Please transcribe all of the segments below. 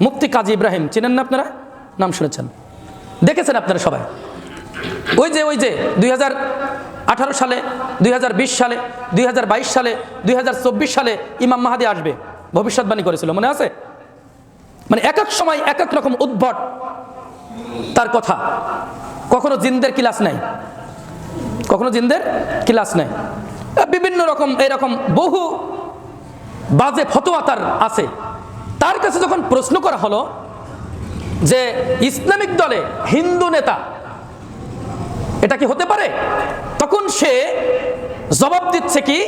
মুফতি কাজী ইব্রাহিম, চিনেন না আপনারা? নাম শুনেছেন। দেখেছেন আপনারা সবাই? ওই যে ওই যে, দুই সালে, দুই হাজার বিশ সালে, দুই হাজার বাইশ সালে, দুই হাজার চব্বিশ সালে ইমাম মাহাদি আসবে। ভবিষ্যৎবাণী করেছিল, মনে আছে? মানে এক এক সময় এক এক রকম উদ্ভট তার কথা। কখনো জিনদের ক্লাস নাই। কখনো জিনদের ক্লাস নাই। বিভিন্ন রকম, এরকম বহু বাজে ফতোয়া তার আছে। তার কাছে যখন প্রশ্ন করা হলো যে ইসলামিক দলে হিন্দু নেতা, এটা কি হতে পারে? তখন সে জবাব দিচ্ছে কি,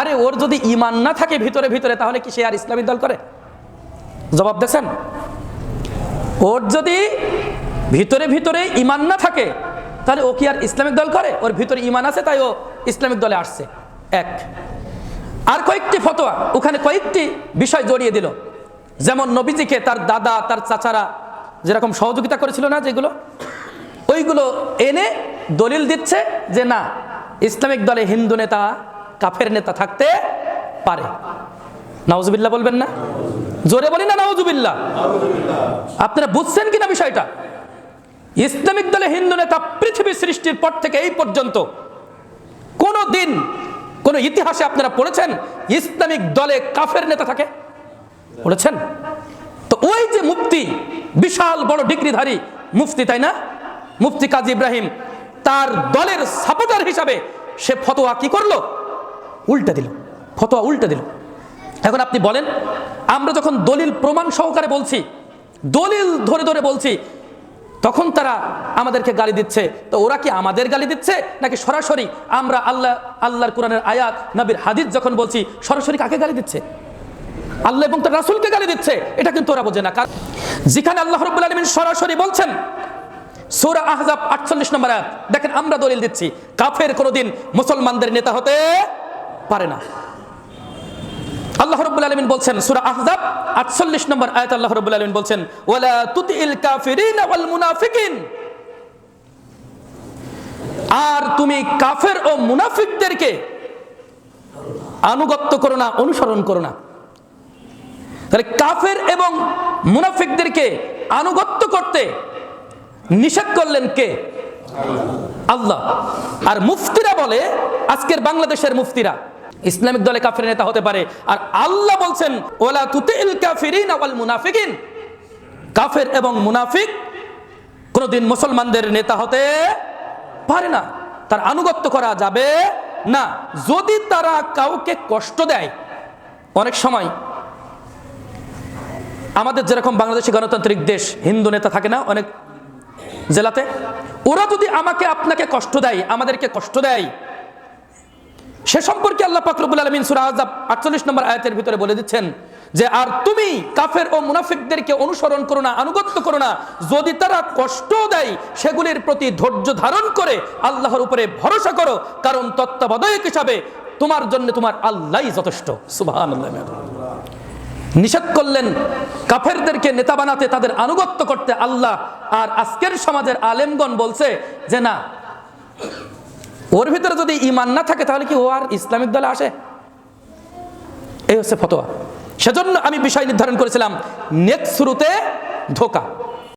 আরে ওর যদি ইমান না থাকে ভিতরে ভিতরে, তাহলে কি সে আর ইসলামিক দল করে? জবাব দিয়েছেন। ওর যদি ভিতরে ভিতরে ইমান না থাকে, তাহলে ও কি আর ইসলামিক দল করে? ওর ভিতরে ইমান আছে, তাই ও ইসলামিক দলে আসছে। এক। আর কয়েকটি ফতোয়া, ওখানে কয়েকটি বিষয় জড়িয়ে দিল। যেমন নবীজিকে তার দাদা, তার চাচারা যেরকম সহযোগিতা করেছিল না যেগুলো, ওইগুলো এনে দলিল দিচ্ছে যে না, ইসলামিক দলে হিন্দু নেতা, কাফের নেতা থাকতে পারে। নাউজুবিল্লাহ বলবেন না? জোরে বলি না নাউজুবিল্লাহ? আপনারা বুঝছেন কিনা বিষয়টা? ইসলামিক দলে হিন্দু নেতা পৃথিবী সৃষ্টির পর থেকে এই পর্যন্ত কোনো দিন কোন ইতিহাসে আপনারা পড়েছেন ইসলামিক দলে কাফের নেতা থাকে? পড়েছেন তো ওই যে মুফতি, বিশাল বড় ডিগ্রিধারী মুফতি, তাই না? মুফতি কাজী ইব্রাহিম, তার দলের সাপোর্টার হিসাবে সে ফতোয়া কি করল? উল্টে দিল, ফতোয়া উল্টে দিল। এখন আপনি বলেন, আমরা যখন দলিল প্রমাণ সহকারে বলছি, দলিল ধরে ধরে বলছি, তখন তারা আমাদেরকে গালি দিচ্ছে। তো ওরা কি আমাদের গালি দিচ্ছে, নাকি সরাসরি আমরা আল্লাহ, আল্লাহর কোরআনের আয়াত, নবীর হাদিস যখন বলছি, সরাসরি কাকে গালি দিচ্ছে? আল্লাহ এবং তার রাসুলকে গালি দিচ্ছে। এটা কিন্তু ওরা বোঝে না। কারণ যেখানে আল্লাহ রব্বুল আলমিন সরাসরি বলছেন, সূরা আহজাব আটচল্লিশ নম্বর আয়াত, দেখেন আমরা দলিল দিচ্ছি, কাফের কোনোদিন মুসলমানদের নেতা হতে পারে না। আল্লাহ রব্বুল আলমিন বলছেন, সুরা আহজাব আটচল্লিশ নম্বর আয়াত আল্লাহ রব্বুল আলমিন বলছেন, ওয়ালা তুতিল কাফিরিন ওয়াল মুনাফিকিন। আর তুমি কাফের ও মুনাফিকদেরকে আনুগত্য করো না, অনুসরণ করো না। তাহলে কাফের এবং মুনাফিকদেরকে আনুগত্য করতে নিষেধ করলেন কে? আল্লাহ। আর মুফতিরা বলে, আজকের বাংলাদেশের মুফতিরা, ইসলামিক দলে কাফের নেতা হতে পারে, আর আল্লাহ বলছেন ওলা তুতিল কাফিরিন ওয়াল মুনাফিকিন। কাফের এবং মুনাফিক কোনোদিন মুসলমানদের নেতা হতে পারে না। তার আনুগত্য করা যাবে না। যদি তারা কাউকে কষ্ট দেয়, অনেক সময় আমাদের যেরকম বাংলাদেশি গণতান্ত্রিক দেশ, হিন্দু নেতা থাকে না অনেক জেলাতে, ওরা যদি আমাকে আপনাকে কষ্ট দেয়, আমাদেরকে কষ্ট দেয়, সে সম্পর্কে আল্লাহ পাকরবুল আলমিন সুরা আজাব আটচল্লিশ নম্বর আয়াতের ভিতরে বলে দিচ্ছেন যে, আর তুমি কাফের ও মুনাফিকদেরকে অনুসরণ করো না, আনুগত্য করো না। যদি তারা কষ্ট দেয়, সেগুলির প্রতি ধৈর্য ধারণ করে আল্লাহর উপরে ভরসা করো। কারণ তত্ত্বাবধায়ক হিসাবে তোমার জন্য তোমার আল্লাহ যথেষ্ট। সুবাহ নিষেধ করলেন কাফেরদেরকে নেতা বানাতে, তাদের আনুগত্য করতে আল্লাহ। আর আজকের সমাজের আলেমগণ বলছে যে না, ওর ভিতরে যদি ইমান না থাকে, তাহলে কি ও আর ইসলামিক দলে আসে? এই হচ্ছে ফতোয়া। সেজন্য আমি বিষয় নির্ধারণ করেছিলাম নেক শুরুতে ধোকা।